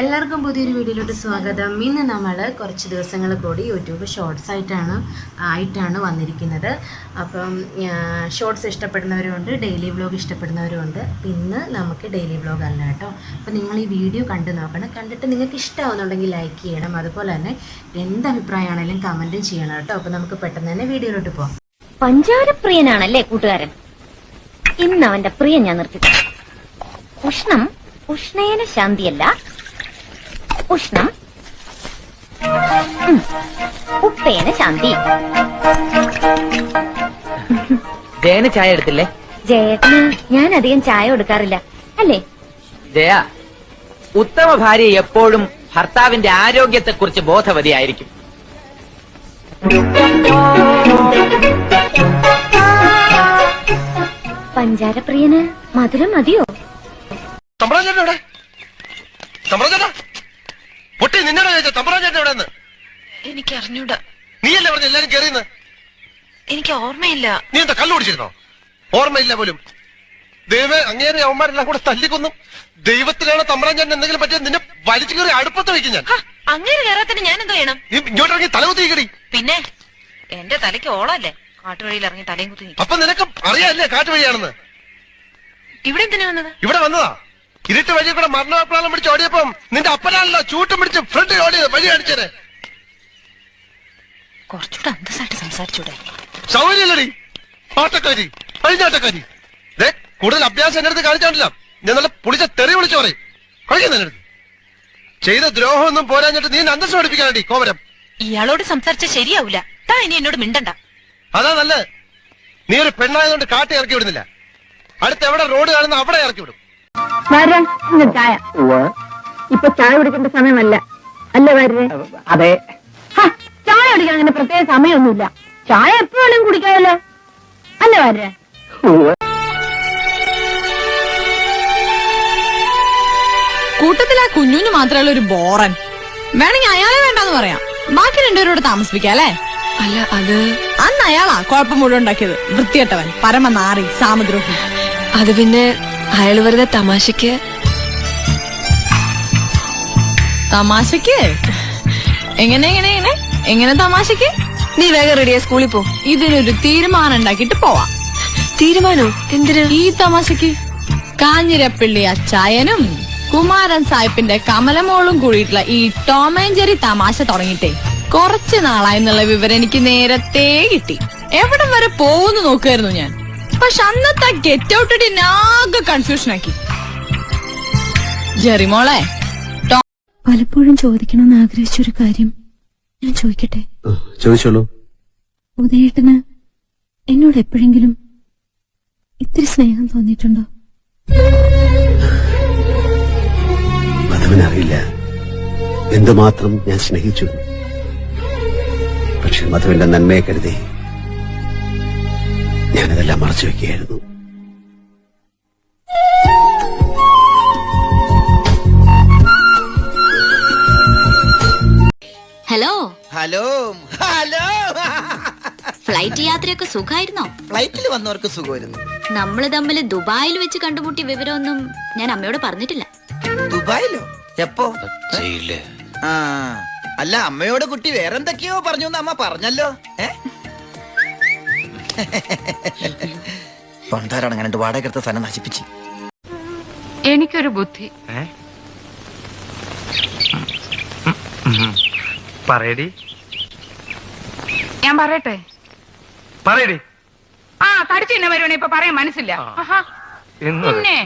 എല്ലാവർക്കും പുതിയൊരു വീഡിയോയിലോട്ട് സ്വാഗതം. ഇന്ന് നമ്മൾ കുറച്ച് ദിവസങ്ങൾ കൂടി യൂട്യൂബ് ഷോർട്സ് ആയിട്ടാണ് ആയിട്ടാണ് വന്നിരിക്കുന്നത്. അപ്പം ഷോർട്സ് ഇഷ്ടപ്പെടുന്നവരുമുണ്ട് ഡെയിലി വ്ലോഗ് ഇഷ്ടപ്പെടുന്നവരുമുണ്ട് ഇന്ന് നമുക്ക് ഡെയിലി വ്ലോഗ് അല്ല കേട്ടോ. അപ്പം നിങ്ങൾ ഈ വീഡിയോ കണ്ടു നോക്കണം. കണ്ടിട്ട് നിങ്ങൾക്ക് ഇഷ്ടമാവുന്നുണ്ടെങ്കിൽ ലൈക്ക് ചെയ്യണം. അതുപോലെ തന്നെ എന്ത് അഭിപ്രായമാണെങ്കിലും കമന്റും ചെയ്യണം കേട്ടോ. അപ്പം നമുക്ക് പെട്ടെന്ന് തന്നെ വീഡിയോയിലോട്ട് പോകാം പഞ്ചാരപ്രിയനാണല്ലേ കൂട്ടുകാരൻ? ഇന്ന് അവന്റെ പ്രിയൻ ഞാൻ നിർത്തി ഉഷ്ണം ഉഷ്ണേന ശാന്തിയല്ല. ഉഷ്ണം. ഉപ്പേന ശാന്തി ജയന് ചായ എടുത്തില്ലേ? ജയേട്ടന് ഞാൻ അധികം ചായ കൊടുക്കാറില്ല. അല്ലേ? ജയ ഉത്തമ ഭാര്യ എപ്പോഴും ഭർത്താവിന്റെ ആരോഗ്യത്തെക്കുറിച്ച് ബോധവതിയായിരിക്കും. പഞ്ചാരപ്രിയന് മധുരം മതിയോ? ചേട്ടാ പൊട്ടി നിന്നോട് ചോദിച്ച തമ്പ്രാൻ ചേട്ടൻ എവിടെ നിന്ന് എനിക്ക് അറിഞ്ഞൂടാ. നീയല്ലേ പറഞ്ഞ എല്ലാരും കയറിയെന്ന് എനിക്ക് ഓർമ്മയില്ല. നീ എന്താ കള്ളു കുടിച്ചിരുന്നോ? ഓർമ്മയില്ല പോലും. ദൈവമേ അങ്ങേരെ അവന്മാരെല്ലാം കൂടെ തല്ലിക്കൊന്നു ദൈവത്തിലാണ് തമ്പ്രാൻ ചേട്ടൻ എന്തെങ്കിലും പറ്റിയ നിന്നെ വലിച്ചു കയറി അടുപ്പത്ത് വെക്കും ഞാൻ. അങ്ങനെ കയറാത്തിന് ഞാൻ എന്തോ ചെയ്യണം? നീ ഇങ്ങോട്ടിറങ്ങി തല കടി പിന്നെ എന്റെ തലയ്ക്ക് ഓളല്ലേ? കാട്ടുവഴിയിൽ ഇറങ്ങി തലയും കുത്തി അപ്പൊ നിനക്ക് അറിയാല്ലേ കാട്ടുവഴിയാണെന്ന്? ഇവിടെ എന്തിനാ വന്നത്? ഇവിടെ വന്നതാ. ഇരുട്ട് വഴി കൂടെ മരണപ്രാളം പിടിച്ച് ഓടിയപ്പം നിന്റെ അപ്പനാണല്ലോ ചൂട്ടും പിടിച്ച് ഫ്രണ്ട് ഓടിയത് വഴി കാണിച്ചത്. കുറച്ചുകൂടെ അന്തസ്സായിട്ട് സംസാരിച്ചൂടെ. സൗകര്യമില്ലടി. പാട്ടക്കാരി കഴിഞ്ഞാട്ടക്കാരി ദേ കൂടുതൽ അഭ്യാസം എന്റെ അടുത്ത് കാണിച്ചാണ്ടില്ല. ഞാൻ നല്ല പുളിച്ച തെറി വിളിച്ചു പറയും. കളിക്കുന്ന എന്റെ അടുത്ത്. ചെയ്ത ദ്രോഹമൊന്നും പോരാഞ്ഞിട്ട് നീ അന്തസ് പഠിപ്പിക്കാനടി കോമരം ഇയാളോട് സംസാരിച്ച ശരിയാവൂല. താ ഇനി എന്നോട് മിണ്ടണ്ട. അതാ നല്ലത്. നീ ഒരു പെണ്ണായതുകൊണ്ട് കാട്ടി ഇറക്കി വിടുന്നില്ല. അടുത്ത് എവിടെ റോഡ് കാണുന്ന അവിടെ ഇറക്കി വിടും. വരെ. ഇന്ന് ചായ. ഇപ്പൊ ചായ കുടിക്കേണ്ട സമയമല്ല. അല്ലേ വരെ? അതെ. ഹ, ചായ കുടിക്കാൻ അങ്ങനെ പ്രത്യേക സമയമൊന്നുമില്ല. ചായ എപ്പോ വേണമെങ്കിലും കുടിക്കാമല്ലോ. അല്ലേ വരെ? കൂട്ടത്തിൽ ആ കുഞ്ഞുഞ്ഞു മാത്രമല്ല ഒരു ബോറൻ. വേണമെങ്കിൽ അയാളെ വേണ്ടെന്ന് പറയാം. ബാക്കി രണ്ടുപേരോട് താമസിപ്പിക്കാം അല്ലേ? അല്ല അത് അന്ന് അയാളാ കുഴപ്പം മുഴുവൻ ഉണ്ടാക്കിയത്. വൃത്തികെട്ടവൻ പരമനാറി സാമദ്രോഹി. അത് പിന്നെ അയാൾ വെറുതെ തമാശക്ക്? തമാശക്ക്? എങ്ങനെ എങ്ങനെ എങ്ങനെ? എങ്ങനെ തമാശക്ക്? നീ വേഗം റെഡിയാ സ്കൂളിൽ പോ. ഇതിനൊരു തീരുമാനം ഉണ്ടാക്കിട്ട് പോവാം. തീരുമാനോ? എന്തിനു? ഈ തമാശക്ക്? കാഞ്ഞിരപ്പള്ളി അച്ചായനും കുമാരൻ സാഹിബിന്റെ കമലമോളും കൂടിയിട്ടുള്ള ഈ ടോമാഞ്ചേരി തമാശ തുടങ്ങിയിട്ടേ കുറച്ച് നാളായി എന്നുള്ള വിവരം എനിക്ക് നേരത്തെ കിട്ടി. എവിടം വരെ പോകുന്നു നോക്കുമായിരുന്നു ഞാൻ. പക്ഷെ അന്നത്തെ ഗെറ്റ് ഔട്ട് ഇട്ട് ആകെ കൺഫ്യൂഷൻ ആക്കി. ജെറിമോളെ പലപ്പോഴും ചോദിക്കണമെന്ന് ആഗ്രഹിച്ചൊരു കാര്യം ഞാൻ ചോദിക്കട്ടെ? ചോദിച്ചോളൂ. ഉദയേട്ടന് എന്നോട് എപ്പോഴെങ്കിലും ഇത്തിരി സ്നേഹം തോന്നിയിട്ടുണ്ടോ? മധുവിനറിയില്ല. എന്തുമാത്രം ഞാൻ സ്നേഹിച്ചു. പക്ഷെ മധുവിന്റെ നന്മയെ കരുതി ഞാനതെല്ലാം മറച്ചു വെക്കുകയായിരുന്നു. ഹലോ? Hello hello. ഫ്ലൈറ്റ് യാത്രയൊക്കെ സുഖമായിരുന്നോ ഫ്ലൈറ്റിൽ വന്നവർക്ക് സുഖമായിരുന്നു. നമ്മൾ തമ്മിൽ ദുബായിൽ വെച്ച് കണ്ടുമുട്ടിയ വിവരമൊന്നും ഞാൻ അമ്മയോട് പറഞ്ഞിട്ടില്ല. ദുബായിലോ? എപ്പോ? ആ അല്ല അമ്മയോട് കുട്ടി വേറെന്തൊക്കെയോ പറഞ്ഞു അമ്മ പറഞ്ഞല്ലോ. ഏ? പണ്ടാരാണ് അങ്ങനെ വാടക എടുത്ത സ്ഥലം നശിപ്പിച്ച്. എനിക്കൊരു ബുദ്ധി. പറയടി. ഞാൻ പറയട്ടെ? പറയടി. ആ തടിച്ചു തന്നെ വരുവാണെ ഇപ്പൊ പറയാൻ മനസ്സില്ല. പിന്നെ?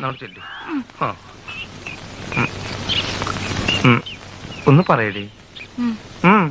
ഒന്ന് പറയടി. ഉം.